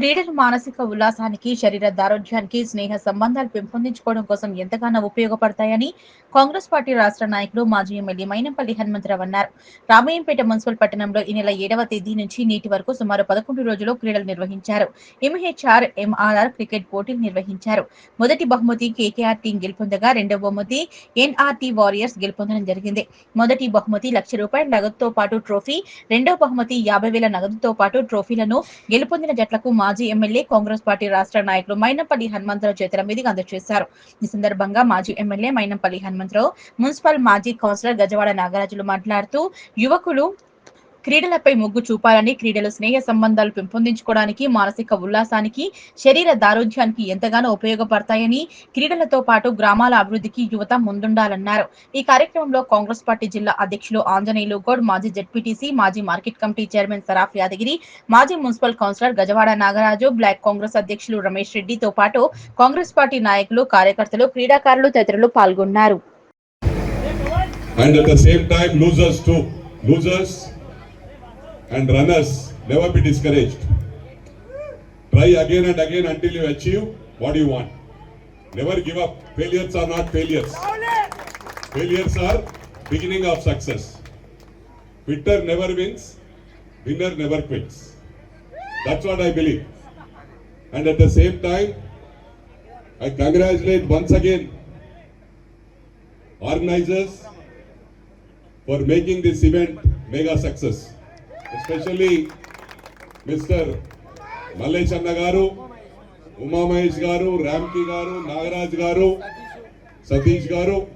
క్రీడలు మానసిక ఉల్లాసానికి శరీర దారోగ్యానికి స్నేహ సంబంధాలు పెంపొందించుకోవడం కోసం ఎంతగానో ఉపయోగపడతాయని కాంగ్రెస్ పార్టీ రాష్ట్ర నాయకులు మాజీ ఎమ్మెల్యే మైనంపల్లి హనుమంతరావు అన్నారు. రామయ్యంపేట మున్సిపల్ పట్టణంలో ఈ నెల ఏడవ తేదీ నుంచి నేటి వరకు సుమారు పదకొండు రోజులు క్రీడలు నిర్వహించారు. ఎంహెచ్ఆర్ ఎంఆర్ఆర్ క్రికెట్ పోటీలు నిర్వహించారు. మొదటి బహుమతి కేకేఆర్ టీం గెలుపొందగా రెండవ బహుమతి ఎన్ఆర్టీ వారియర్స్ గెలుపొందడం జరిగింది. మొదటి బహుమతి లక్ష రూపాయల నగదుతో పాటు ట్రోఫీ రెండవ బహుమతి యాభై వేల నగదుతో పాటు ట్రోఫీలను గెలుపొందిన జట్లకు మాజీ ఎమ్మెల్యే కాంగ్రెస్ పార్టీ రాష్ట్ర నాయకులు మైనంపల్లి హనుమంతరావు చేతుల మీదుగా అందజేశారు. ఈ సందర్భంగా మాజీ ఎమ్మెల్యే మైనంపల్లి హనుమంతరావు మున్సిపల్ మాజీ కౌన్సిలర్ గజవాడ నాగరాజులు మాట్లాడుతూ యువకులు క్రీడలపై మొగ్గు చూపాలని క్రీడలు స్నేహ సంబంధాలు పెంపొందించుకోవడానికి మానసిక ఉల్లాసానికి శరీర దారోగ్యానికి ఎంతగానో ఉపయోగపడతాయని క్రీడలతో పాటు గ్రామాల అభివృద్ధికి యువత ముందుండాలన్నారు ఈ కార్యక్రమంలో కాంగ్రెస్ పార్టీ జిల్లా అధ్యక్షులు ఆంజనేయులు గౌడ్ మాజీ జెడ్పీటీసీ మాజీ market committee chairman Saraf Yadagiri మాజీ municipal councillor Gajavada Nagaraju block Congress అధ్యక్షులు రమేష్ రెడ్డితో పాటు కాంగ్రెస్ పార్టీ నాయకులు కార్యకర్తలు క్రీడాకారులు తదితరులు పాల్గొన్నారు and at the same time losers too. Losers and runners never be discouraged. Try again and again until you achieve what you want. Never give up. Failures are not failures. Failures are beginning of success. Quitter never wins. Winner never quits. That's what I believe. And at the same time, I congratulate once again organizers for making this event mega success. Especially Mr. Mallesh Anna garu, Uma Mahesh garu, Ramki garu, Nagaraj garu, Satish garu.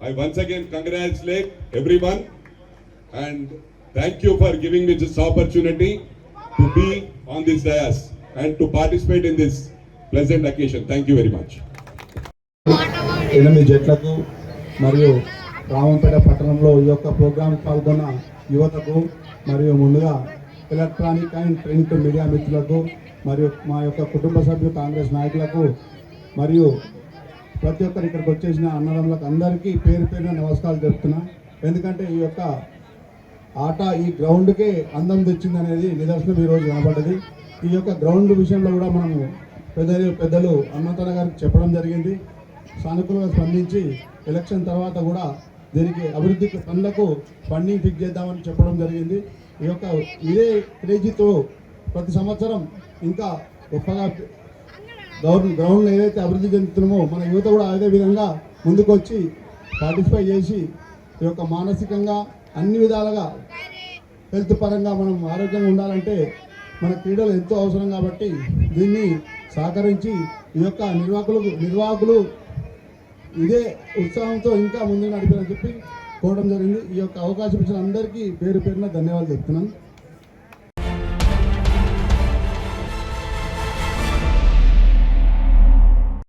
I once again congratulate everyone and thank you for giving me this opportunity to be on this dais and to participate in this pleasant occasion. Thank you very much. ఎనిమిది జట్లకు మరియు రామంపేట పట్టణంలో ఈ యొక్క programme పాల్గొన్న యువతకు మరియు ముందుగా ఎలక్ట్రానిక్ అండ్ ప్రింట్ మీడియా మిత్రులకు మరియు మా యొక్క కుటుంబ సభ్యులు కాంగ్రెస్ నాయకులకు మరియు ప్రతి ఒక్కరు ఇక్కడికి వచ్చేసిన అన్నదమ్ములకు అందరికీ పేరు పేరున నమస్కారాలు చెప్తున్నా ఎందుకంటే ఈ యొక్క ఆట ఈ గ్రౌండ్కే అందం తెచ్చింది అనేది నిదర్శనం ఈరోజు కనబడ్డది ఈ యొక్క గ్రౌండ్ విషయంలో కూడా మనము పెద్దలు పెద్దలు హనుమంతన గారికి చెప్పడం జరిగింది. సానుకూలంగా స్పందించి ఎలక్షన్ తర్వాత కూడా దీనికి అభివృద్ధి పనులకు ఫండింగ్ ఫిక్స్ చేద్దామని చెప్పడం జరిగింది. ఈ యొక్క ఇదే క్రేజీతో ప్రతి సంవత్సరం ఇంకా గొప్పగా గ్రౌండ్ గ్రౌండ్లో ఏదైతే అభివృద్ధి చెందుతున్నామో మన యువత కూడా అదే విధంగా ముందుకు వచ్చి పార్టిసిపేట్ చేసి ఈ యొక్క మానసికంగా అన్ని విధాలుగా హెల్త్ పరంగా మనం ఆరోగ్యంగా ఉండాలంటే మన క్రీడలు ఎంతో అవసరం కాబట్టి దీన్ని సహకరించి ఈ యొక్క నిర్వాహకులు నిర్వాహకులు ఇదే ఉత్సాహంతో ఇంకా ముందుకు నడిపారని చెప్పి పోవడం జరిగింది. ఈ యొక్క అవకాశం ఇచ్చిన అందరికీ పేరు పేరున ధన్యవాదాలు చెప్తున్నాను.